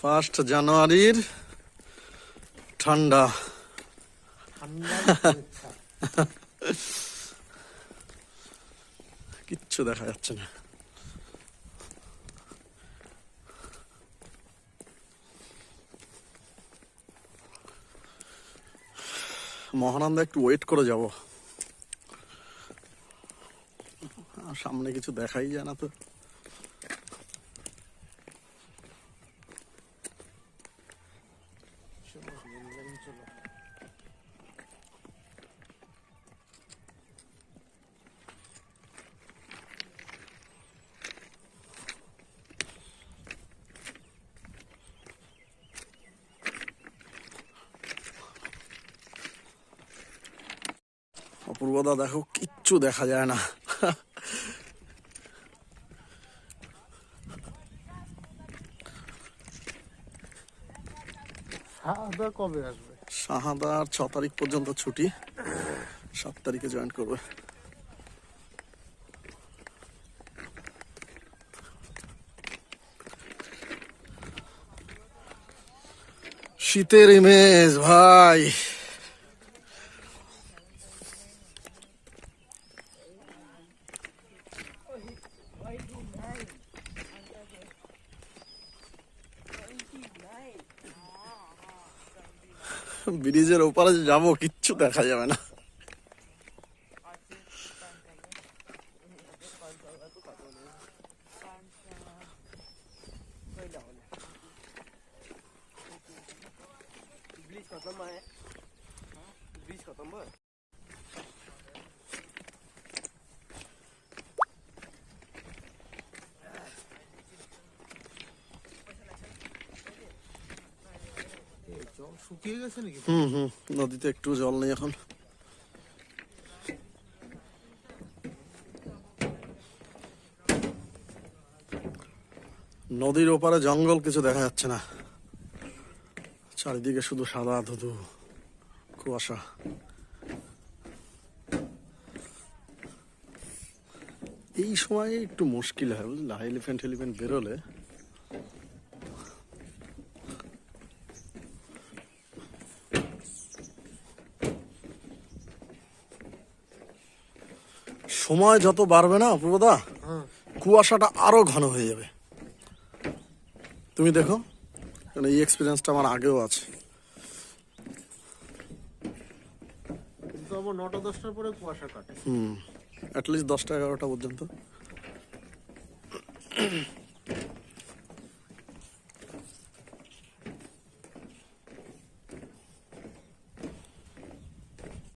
First জানুয়ারির ঠান্ডা। কিচ্ছু দেখা যাচ্ছে না। মহানন্দা, একটু ওয়েট করে যাব। সামনে কিছু দেখাই যায় না তো। অপূর্বদা দেখো কিচ্ছু দেখা যায় না। সাদা কবে আসবে? শাহাদার ছ তারিখ পর্যন্ত ছুটি। সাত তারিখে জয়েন করবে। শীতের ইমেজ ভাই। ব্রিজের ওপারে যাব কিচ্ছু দেখা যাবে না। নদীতে একটু জল নেই এখন। নদীর ওপারে জঙ্গল কিছু দেখা যাচ্ছে না। চারিদিকে শুধু সাদা ধুধু কুয়াশা। এই সময় একটু মুশকিল হয়, বুঝলা? এলিফেন্ট এলিফেন্ট বেরোলে সময় যত বাড়বে না অপূর্বদা কুয়াশাটা আরও ঘন হয়ে যাবে। তুমি দেখো এই এক্সপিরিয়েন্সটা আমার আগেও আছে। নটা দশটার পরে কুয়াশা কাটে। হুম অ্যাটলিস্ট দশটা এগারোটা পর্যন্ত।